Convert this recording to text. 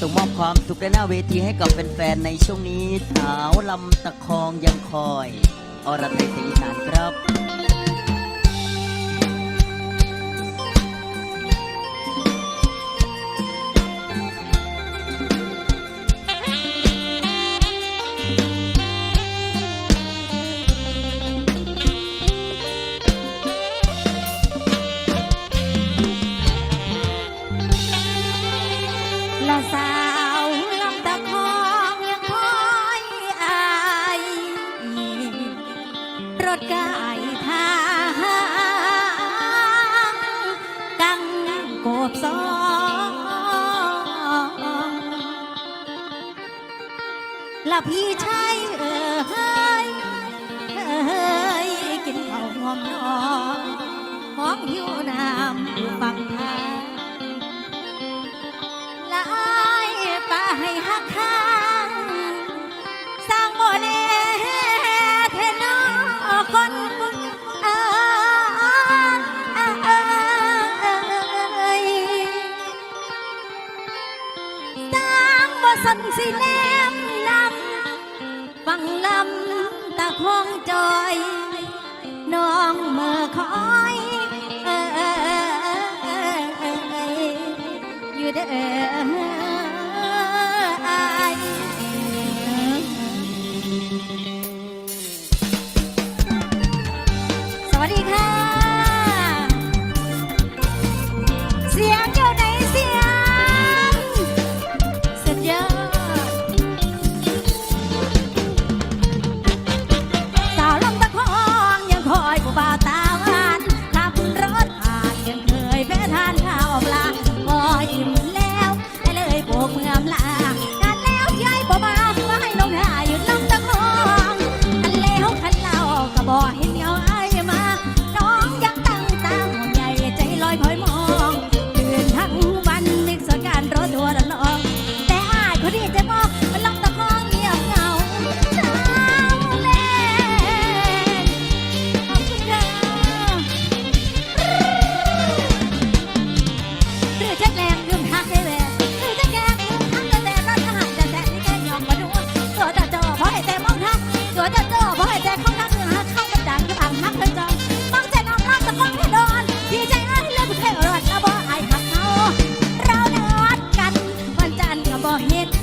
ส่งมอบความสุขและหน้าเวทีให้กับแฟนๆในช่วงนี้สาวลำตะคองยังคอย อรไทยศรีสานครับ รถกายทางกังโกบสองลับพี่ชายเอ้ยเอ้ยกินเผาวงอมนองห้องหิวน้ำฟัง อนสิแนมนำฟังลำตะคงจอย น้องเมื่อขอ hit